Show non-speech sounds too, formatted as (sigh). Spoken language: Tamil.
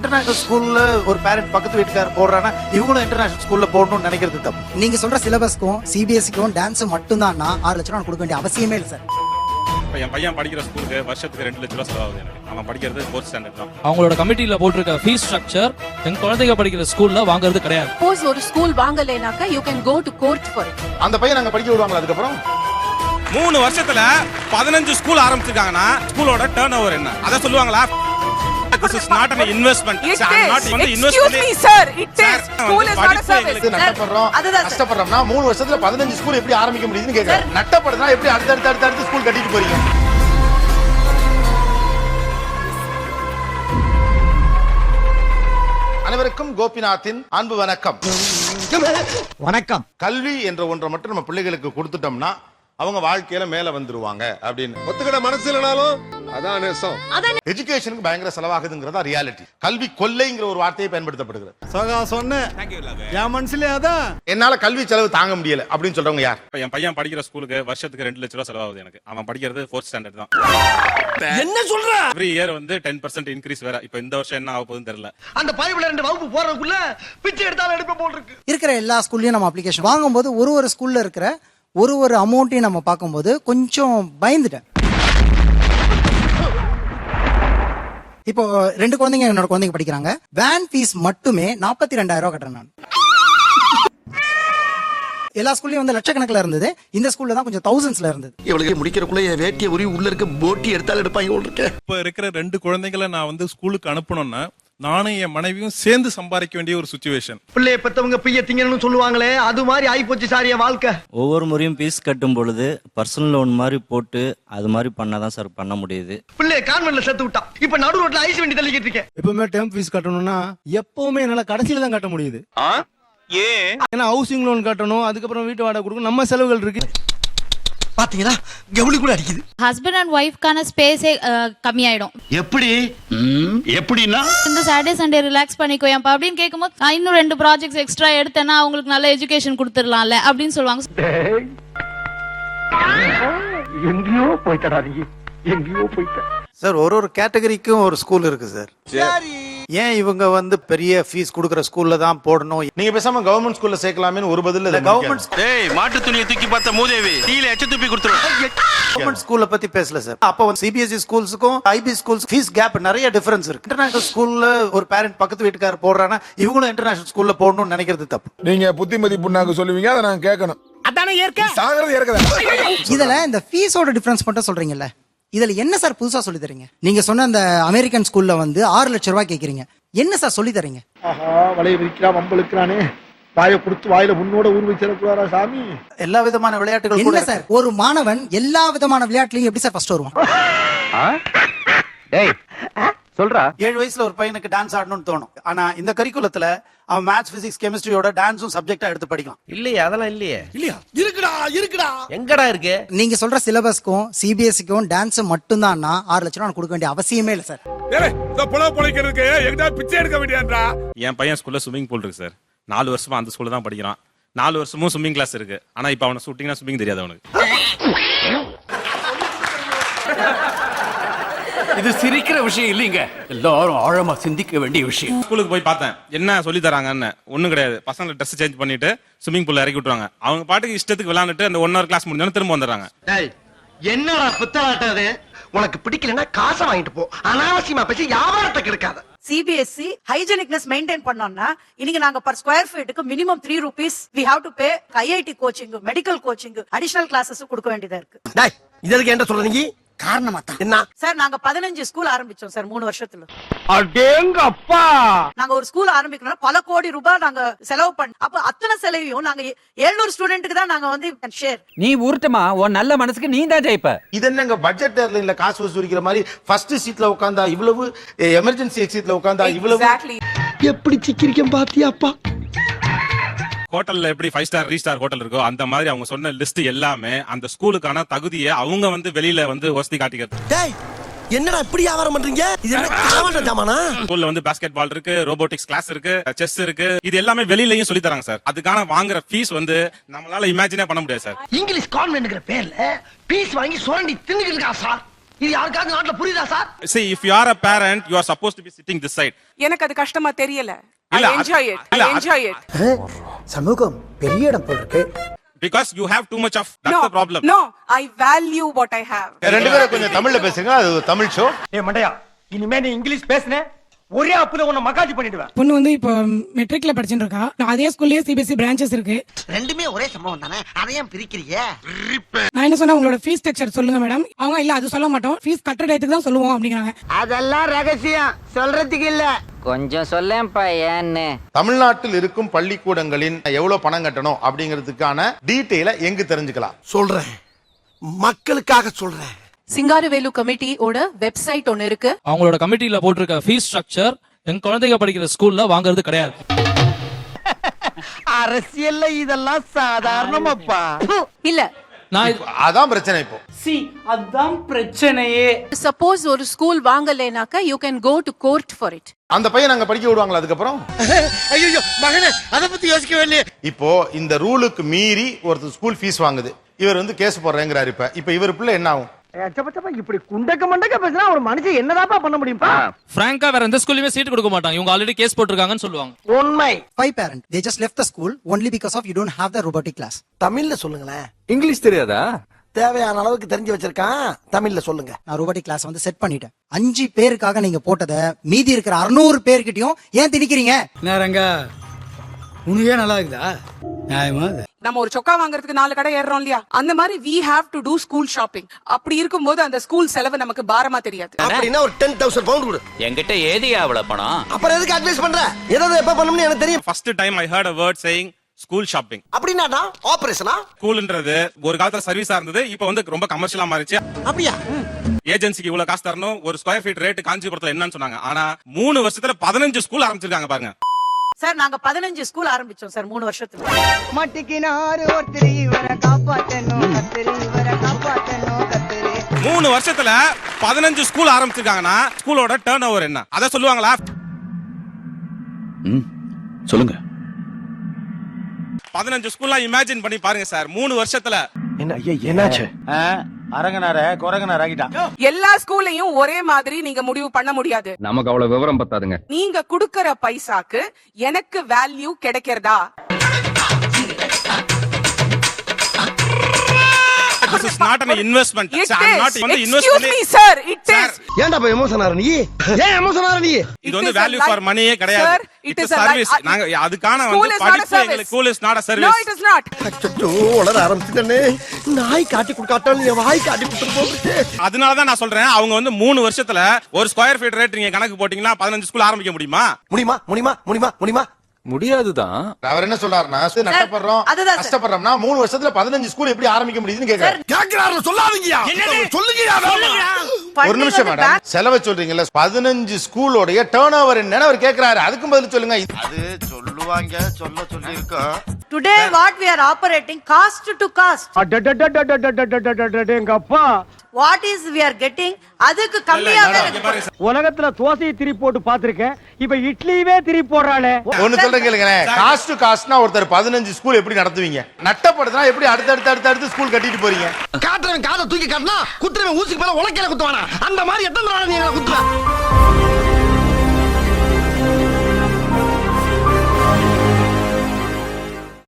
இன்டர்நேஷனல் ஸ்கூல்ல ஒரு பேரண்ட் பக்கத்து வீட்டுக்காரர் போடுறான்னா இவங்களும் இன்டர்நேஷனல் ஸ்கூல்ல போடணும்னு நினைக்கிறது தப்பு. நீங்க சொல்ற சிலபஸ்க்கும் சிபிஎஸ்சிக்கும் டான்ஸ் மட்டும்தான் ஆறு லட்சம் ரூபா கொடுக்க வேண்டிய அவசியமே இல்லை சார் இப்போ என் பையன் படிக்கிற ஸ்கூலுக்கு வருஷத்துக்கு ரெண்டு லட்ச ரூபா செலவாகுது எனக்கு. அவன் படிக்கிறது ஃபோர்த் ஸ்டாண்டர்ட் தான். அவங்களோட கமிட்டியில போட்டிருக்க ஃபீஸ் ஸ்ட்ரக்சர் எங்க குழந்தைங்க படிக்கிற ஸ்கூல்ல வாங்குறது கிடையாது. சப்போஸ் ஒரு school வாங்கலைனாக்கா you can go to court for it அந்த பையன் அங்க படிக்க விடுவாங்களா அதுக்கப்புறம்? மூணு வருஷத்துல பதினஞ்சு ஸ்கூல் ஆரம்பிச்சிருக்காங்கன்னா ஸ்கூலோட டேர்ன் ஓவர் என்ன? அதை சொல்லுவாங்களா? This is not an investment It not is. வந்து Excuse me, sir. It Sir, is. School is not a service. Sir, நட்டப்படுறோம் அதுதான் sir. கஷ்டப்படுறோம்னா மூணு வருஷத்துல பதினஞ்சு ஸ்கூல் எப்படி ஆரம்பிக்க முடியுதுன்னு கேட்கறேன் நட்டப்படுறா எப்படி அடுத்து அடுத்து அடுத்து அடுத்து ஸ்கூல் கட்டிட்டு போறீங்க அனைவருக்கும் கோபிநாத்தின் அன்பு வணக்கம் வணக்கம் கல்வி என்ற ஒன்றை மட்டும் நம்ம பிள்ளைகளுக்கு கொடுத்துட்டோம்னா அவங்க வாழ்க்கையில மேல வந்துருவாங்க அப்படின்னு. ஒத்துக்கிட மனசு இல்லைனாலும் அதான் நேசம். எஜுகேஷனுக்கு பயங்கர செலவாகுதுங்கிறதா ரியாலிட்டி கல்வி கொள்ளைங்கிற ஒரு வார்த்தையை பயன்படுத்தப்படுகிறது. சகா சொன்ன என் மனசுலயே அதான் என்னால கல்வி செலவு தாங்க முடியல அப்படின்னு சொல்றவங்க யார்? என் பையன் படிக்கிற ஸ்கூலுக்கு வருஷத்துக்கு ரெண்டு லட்ச ரூபா செலவாகுது எனக்கு. அவன் படிக்கிறது ஃபோர்த் ஸ்டாண்டர்ட் தான். என்ன சொல்ற? எவ்ரி இயர் வந்து டென் பர்சன்ட் இன்க்ரீஸ் வேற. இப்போ இந்த வருஷம் என்ன ஆக போகுதுன்னு தெரியல. அந்த பைபிள் ரெண்டு வகுப்பு போறதுக்குள்ள பிச்சை எடுத்தாலும் எடுப்ப போல் இருக்கு. இருக்கிற எல்லா ஸ்கூல்லையும் நம்ம அப்ளிகேஷன் வாங்கும்போது ஒரு ஒரு ஸ்கூல்ல இருக்கிற ஒரு ஒரு அமௌண்ட்டையும் நம்ம பார்க்கும்போது கொஞ்சம் பயந்துட்டேன். இப்போ ரெண்டு குழந்தைங்க என்னோட குழந்தைங்க படிக்கிறாங்க. வேன் ஃபீஸ் மட்டுமே நாற்பத்தி ரெண்டாயிரம் ரூபாய் கட்டுறேன் நான். எல்லா ஸ்கூல்லயும் வந்து லட்சக்கணக்கில் இருந்தது. இந்த ஸ்கூல்ல தான் கொஞ்சம் தௌசண்ட்ஸ்ல இருந்தது. இவளுக்கு முடிக்கிறக்குள்ள என் வேட்டிய உரி உள்ள இருக்க போட்டி எடுத்தாலும் எடுப்பாங்க இப்ப இருக்கிற ரெண்டு குழந்தைகளை நான் வந்து ஸ்கூலுக்கு அனுப்பணும்னா நானும் என் மனைவியும் சேர்ந்து சம்பாதிக்க வேண்டிய ஒரு சுச்சுவேஷன் பிள்ளைய பெத்தவங்க பிய்ய திங்கணும்னு சொல்லுவாங்களே அது மாதிரி ஆகி போச்சு சார் என் வாழ்க்கை. ஒவ்வொரு முறையும் ஃபீஸ் கட்டும் பொழுது பர்சனல் லோன் மாதிரி போட்டு அது மாதிரி பண்ணாதான் சார் பண்ண முடியுது. பிள்ளைய கான்வென்ட்ல சேர்த்து விட்டான். இப்ப நடு ரோட்ல ஐஸ் வண்டி தள்ளிக்கிட்டு இருக்கேன் எப்பவுமே டேர்ம் ஃபீஸ் கட்டணும்னா எப்பவுமே என்னால கடைசியில தான் கட்ட முடியுது. ஏன்னா ஹவுசிங் லோன் கட்டணும் அதுக்கப்புறம் வீட்டு வாடகை கொடுக்கணும் நம்ம செலவுகள் இருக்கு. பாத்தீங்களா? கவுளி கூட அடிக்குது. ஹஸ்பண்ட் அண்ட் ஒய்ஃப்கான ஸ்பேஸே கம்மியாயிடும். எப்படி? எப்படின்னா? இந்த சாட்டர்டே சண்டே ரிலாக்ஸ் பண்ணிக்கோயப்பா அப்படின்னு கேட்கும்போது நான் இன்னும் ரெண்டு ப்ராஜெக்ட்ஸ் எக்ஸ்ட்ரா எடுத்தேன்னா அவங்களுக்கு நல்ல எஜுகேஷன் கொடுத்துடலாம்ல அப்படின்னு சொல்லுவாங்க. எங்கேயோ போய்த்தடா நீ. எங்கேயோ போய்த்த சார் ஒரு ஒரு கேட்டகரிக்கும் ஒரு ஸ்கூல் இருக்கு சார். ஏன் இவங்க வந்து பெரிய ஃபீஸ் கொடுக்குற ஸ்கூல்ல தான் போடணும்? நீங்க பேசாம கவர்மெண்ட் ஸ்கூல்ல சேர்க்கலாமேன்னு ஒரு பதில் கவர்மெண்ட் டேய் மாட்டு துணியை தூக்கி பார்த்த மூதேவி டீல எச்ச துப்பி கொடுத்துருவேன் கவர்மெண்ட் ஸ்கூல்ல பத்தி பேசல சார் அப்போ வந்து சிபிஎஸ்இ ஸ்கூல்ஸுக்கும் ஐபி ஸ்கூல்ஸ் ஃபீஸ் கேப் நிறைய டிஃபரன்ஸ் இருக்கு. இன்டர்நேஷனல் ஸ்கூல்ல ஒரு பேரண்ட் பக்கத்து வீட்டுக்காரர் போடுறான்னா இவங்களும் இன்டர்நேஷனல் ஸ்கூல்ல போடணும்னு நினைக்கிறது தப்பு. நீங்க புத்திமதி புண்ணாக்கு சொல்லுவீங்க அதை நான் கேட்கணும். அதானே ஏற்க சாகிறது ஏற்கதா இதுல இந்த ஃபீஸோட டிஃபரன்ஸ் மட்டும் சொல்றீங்கல்ல? இதுல என்ன சார் புதுசா சொல்லி தரீங்க? நீங்க சொன்ன அந்த அமெரிக்கன் ஸ்கூல்ல வந்து ஆறு லட்சம் ரூபாய் கேக்குறீங்க. என்ன சார் சொல்லி தரீங்க? ஆஹா வலைய விரிக்கிறான் வம்பளுக்கிறானே வாயை கொடுத்து வாயில முன்னோட ஊர் வச்சிடக்கூடாதா சாமி? எல்லா விதமான விளையாட்டுகள் கூட என்ன சார்? ஒரு மாணவன் எல்லா விதமான விளையாட்டுலயும் எப்படி சார் ஃபர்ஸ்ட் வருவான்? சொல்றா? ஏழு வயசுல ஒரு பையனுக்கு டான்ஸ் ஆடணும்னு தோணும். ஆனா இந்த கரிக்குலத்துல அவன் மேத்ஸ் பிசிக்ஸ் கெமிஸ்ட்ரியோட டான்ஸும் சப்ஜெக்டா எடுத்து படிக்கலாம். இல்லையே அதெல்லாம் இல்லையே. இல்லையா? இருக்குடா இருக்குடா. எங்கடா இருக்கு? நீங்க சொல்ற சிலபஸ்க்கும் சிபிஎஸ்சிக்கும் டான்ஸ் மட்டும்தான் ஆறு லட்சம் ரூபா கொடுக்க வேண்டிய அவசியமே இல்லை சார். இந்த புலவு பொழைக்கிறதுக்கு எங்கிட்ட பிச்சை எடுக்க வேண்டியான்றா என் பையன் ஸ்கூல்ல ஸ்விம்மிங் பூல் இருக்கு சார். நாலு வருஷமா அந்த ஸ்கூல்ல தான் படிக்கிறான். நாலு வருஷமும் ஸ்விம்மிங் கிளாஸ் இருக்கு. ஆனா இப்போ அவனை ஷூட்டிங்னா ஸ்விம்மிங் தெரியாது அவனுக்கு. (laughs) இது சிரிக்கிற விஷயம் இல்லைங்க. எல்லாரும் ஆழமா சிந்திக்க வேண்டிய விஷயம். ஸ்கூலுக்கு போய் பார்த்தேன். என்ன சொல்லி தராங்கன்னு. ஒண்ணும் கிடையாது. பசங்களை ட்ரெஸ் சேஞ்ச் பண்ணிட்டு ஸ்விம்மிங் பூல்ல இறக்கி விட்டுருவாங்க. அவங்க பாட்டுக்கு இஷ்டத்துக்கு விளையாண்டுட்டு அந்த ஒன் ஹவர் கிளாஸ் முடிஞ்சோன்னு திரும்ப வந்துடுறாங்க. என்னடா பித்தலாட்டம் அது? உனக்கு பிடிக்கலன்னா காசை வாங்கிட்டு போ. அனாவசியமா பேசி வியாபாரத்தை கெடுக்காத. சிபிஎஸ்சி ஹைஜெனிக்னஸ் மெயின்டைன் பண்ணோம்னா இன்னைக்கு நாங்க per square ஃபீட்டுக்கு minimum three rupees we have to pay IIT coaching medical coaching additional classes கொடுக்க வேண்டியதா இருக்கு. டேய் இதற்கு என்ன சொல்ற நீ? காரணமா தான் என்ன? சார் நாங்க பதினஞ்சு ஸ்கூல் ஆரம்பிச்சோம் சார் மூணு வருஷத்துல. அடேங்க அப்பா நாங்க ஒரு ஸ்கூல் ஆரம்பிக்கணும்னா பல கோடி ரூபாய் நாங்க செலவு பண்ண அப்ப அத்தனை செலவையும் நாங்க எழுநூறு ஸ்டூடெண்ட்டுக்கு தான் நாங்க வந்து ஷேர் நீ உருட்டுமா? உன் நல்ல மனசுக்கு நீ தான் ஜெயிப்ப. இது என்னங்க பட்ஜெட் இல்ல காசு வசூலிக்கிற மாதிரி ஃபர்ஸ்ட் சீட்ல உட்காந்தா இவ்வளவு எமர்ஜென்சி எக்ஸிட்ல உட்காந்தா இவ்வளவு? எக்ஸாக்ட்லி எப்படி சிக்கிரிக்கம் பாத்தியாப்பா ஹோட்டல்ல எப்படி five star three star hotel இருக்கோ அந்த மாதிரி அவங்க சொன்ன லிஸ்ட் எல்லாமே அந்த ஸ்கூலுக்கான தகுதியை அவங்க வந்து வெளியில வந்து வசதி காட்டிக்கிறது. என்னடா இப்படி வியாபாரம் பண்றீங்க? இது என்ன ஜாமானா? ஸ்கூல்ல வந்து பாஸ்கெட் பால் இருக்கு ரோபோட்டிக்ஸ் கிளாஸ் இருக்கு செஸ் இருக்கு. இது எல்லாமே வெளியிலயும் சொல்லி தராங்க சார். அதுக்கான வாங்குற ஃபீஸ் வந்து நம்மளால இமேஜினே பண்ண முடியாது சார். இங்கிலீஷ் கான்வென்ட்ங்கிற பேர்ல பீஸ் வாங்கி சுரண்டி தின்னுக்கிட்டு இருக்கா சார்? இது யாருக்காவது நாட்டுல புரியுதா sir? See if you are a parent you are supposed to be sitting this side. எனக்கு அது கஷ்டமா தெரியல. சமூகம் பெரிய இடம் போல் இருக்கு because you have too much of that's the problem. No I value what I have ரெண்டு பேரும் கொஞ்சம் தமிழ்ல பேசுங்க அது தமிழ் ஷோ ஏ மண்டையா இனிமே நீ இங்கிலீஷ் பேசுன? ஒரே அப்புல உன்னை மக்காஜி பண்ணிடுவேன். பொண்ணு வந்து இப்போ மெட்ரிக்ல படிச்சுட்டு இருக்கா அதே ஸ்கூல்லயே சிபிஎஸ்சி பிரான்ச்சஸ் இருக்கு. ரெண்டுமே ஒரே சம்பவம் தானே? அதையும் பிரிக்கிறீங்க நான் என்ன சொன்னா உங்களோட ஃபீஸ் ஸ்ட்ரக்சர் சொல்லுங்க மேடம் அவங்க இல்ல அது சொல்ல மாட்டோம். ஃபீஸ் கட்டுற டயத்துக்கு தான் சொல்லுவோம் அப்படிங்கிறாங்க. அதெல்லாம் ரகசியம். சொல்றதுக்கு இல்ல. கொஞ்சம் சொல்லேன்ப்பா ஏன்னு. தமிழ்நாட்டில் இருக்கும் பள்ளிக்கூடங்களின் எவ்வளவு பணம் கட்டணும் அப்படிங்கிறதுக்கான டீட்டெயில எங்க தெரிஞ்சுக்கலாம்? சொல்றேன். மக்களுக்காக சொல்றேன். சிங்காரவேலு கமிட்டியோட வெப்சைட் ஒன்னு இருக்கு. அவங்களோட கமிட்டில போட்டிருக்க ஃபீஸ் ஸ்ட்ரக்சர் என் குழந்தைங்க படிக்கிற ஸ்கூல்ல வாங்குறது கிடையாது. அரசியல்ல இதெல்லாம் சாதாரணமாப்பா. இல்ல. நான் அதான் பிரச்சனை இப்போ. சி அதான் பிரச்சனையே. சப்போஸ் ஒரு school வாங்கலைனாக்கா you can go to court for it அந்த பையன் அங்க படிக்க விடுவாங்களா அதுக்கப்புறம்? (laughs) ஐயோ மகனே அத பத்தி யோசிக்கவே இல்லையே. இப்போ இந்த ரூலுக்கு மீறி ஒருத்தர் ஸ்கூல் ஃபீஸ் வாங்குது. இவர் வந்து கேஸ் போடுறேங்கிறாரு இப்ப. இப்ப இவர் பிள்ளை என்ன ஆகும்? இப்படி குண்டக்க மண்டக்க பேசினா ஒரு மனுஷன் என்னதாப்பா பண்ண முடியும்பா? பிராங்கா வேற எந்த ஸ்கூல்லயுமே சீட் கொடுக்க மாட்டாங்க. இவங்க ஆல்ரெடி கேஸ் போட்டிருக்காங்கன்னு சொல்லுவாங்க. உண்மை. Five parent they just left the school only because of you don't have the robotic class தமிழ்ல சொல்லுங்களேன் இங்கிலீஷ் தெரியாதா? தேவையான அளவுக்கு தெரிஞ்சு வச்சிருக்கான். தமிழ்ல சொல்லுங்க. நான் robotic கிளாஸ் வந்து செட் பண்ணிட்டேன். அஞ்சு பேருக்காக நீங்க போட்டதை மீதி இருக்கிற அறுநூறு பேர்கிட்டயும் ஏன் திணிக்கிறீங்க? நேரங்க உனக்கே நல்லா இருக்குதா? நியாயமா நம்ம ஒரு சொக்கா வாங்குறதுக்கு நாலு கடை ஏறோம் இல்லையா? அந்த மாதிரி we have to do school shopping அப்படி இருக்கும்போது அந்த ஸ்கூல் செலவு நமக்கு பாரமா தெரியாது. அப்படின்னா ஒரு டென் தௌசண்ட் பவுண்ட் கொடு. என்கிட்ட ஏதி அவ்வளவு பணம்? அப்புறம் எதுக்கு அட்வைஸ் பண்ற? ஏதாவது எப்ப பண்ணணும்னு எனக்கு தெரியும். First time i heard a word saying school shopping. அப்படின்னா ஆபரேஷனா ஸ்கூல்ன்றது ஒரு காலத்துல சர்வீஸா இருந்தது இப்போ வந்து ரொம்ப கமர்ஷியலா மாறிச்சு அப்படியா? ஏஜென்சிக்கு இவ்வளவு காசு தரணும் ஒரு ஸ்கொயர் ஃபீட் ரேட் காஞ்சிபுரத்துல என்னன்னு சொன்னாங்க. ஆனா மூணு வருஷத்துல பதினஞ்சு ஸ்கூல் ஆரம்பிச்சிருக்காங்க பாருங்க. சார் நாங்க பதினஞ்சு ஸ்கூல் ஆரம்பிச்சோம் சார் மூணு வருஷத்துல மாட்டிக்கினாரு ஒருத்தர் இவரை காப்பாத்தணும் கத்திரி இவரை காப்பாத்தணும் கத்திரி. மூணு வருஷத்துல பதினஞ்சு ஸ்கூல் ஆரம்பிச்சிருக்காங்கன்னா ஸ்கூலோட டேர்ன் ஓவர் என்ன? அதை சொல்லுவாங்களா? சொல்லுங்க. பதினஞ்சு ஸ்கூல்லாம் இமேஜின் பண்ணி பாருங்க சார் மூணு வருஷத்துல. என்ன ஐயா என்னாச்சு? அரங்கனார குரங்கனார் ஆகிட்டான். எல்லா ஸ்கூல்லையும் ஒரே மாதிரி நீங்க முடிவு பண்ண முடியாது. நமக்கு அவ்வளவு விவரம் பத்தாதுங்க. நீங்க குடுக்கற பைசாக்கு எனக்கு வேல்யூ கிடைக்கிறதா? This is not an investment It I is. Not வந்து இன்வெஸ்ட் Excuse பண்ணி me, sir. It Sir. is. ஏன்டா போய் எமோஷன் ஆற நீ? ஏன் எமோஷன் ஆற நீ? இது வந்து It is a value for மணியே Sir, கிடையாது it it is is a service நாங்க அதுக்கான School வந்து is not a படிப்பு service. எங்களுக்கு school is not a No, service it is not. அச்சோ வளர ஆரம்பிச்சுட்டே நாய் காட்டி கொடுக்காட்டாலும் என் வாய் காட்டி கொடுத்துட்டு போகுது. அதனால தான் நான் சொல்றேன் அவங்க வந்து மூணு வருஷத்துல ஒரு ஸ்கொயர் ஃபீட் ரேட் நீங்க கணக்கு போட்டீங்கன்னா பதினஞ்சு ஸ்கூல் ஆரம்பிக்க முடியுமா? முடியுமா? முடியுமா? முடியுமா? முடியுமா? முடியாதுதான். அவர் என்ன சொல்றாருன்னா சரி, நஷ்டப்படுறோம். கஷ்டப்படுறோம்னா மூணு வருஷத்துல பதினஞ்சு ஸ்கூல் எப்படி ஆரம்பிக்க முடியுதுன்னு கேக்குறாரு. கேக்குறாரு சொல்லாதீங்கயா சொல்லுங்க ஒரு நிமிஷம் மேடம் செலவை சொல்றீங்கல்ல பதினஞ்சு ஸ்கூலோடைய டேர்ன் ஓவர் என்னன்னு அவர் கேக்குறாரு. அதுக்கும் பதில் சொல்லுங்க. அது சொல்லுவாங்க சொல்ல சொல்லி Today what we are operating cost to cost. எங்க அப்பா What is we are getting அதுக்கு கம்மியா இல்ல, இங்க பாருங்க sir. உலகத்துல தோசையை திரி போட்டு பாத்திருக்கேன்? இப்ப இட்லியவே திரி போடுறாளே ஒண்ணு சொல்றேன் கேளுங்களேன். காஸ்ட் காஸ்ட்னா ஒருத்தர் பதினஞ்சு ஸ்கூல் எப்படி நடத்துவீங்க? நட்டப்படுதுனா எப்படி அடுத்து அடுத்து அடுத்து அடுத்து ஸ்கூல் கட்டிட்டு போறீங்க? காட்டுறவன் காதை தூக்கி காட்டினா குத்துறவன் ஊசிக்கு மேல உலக்கையில குத்துவானா? அந்த மாதிரி எத்தனை நாள் நீ எங்களை குத்துவ?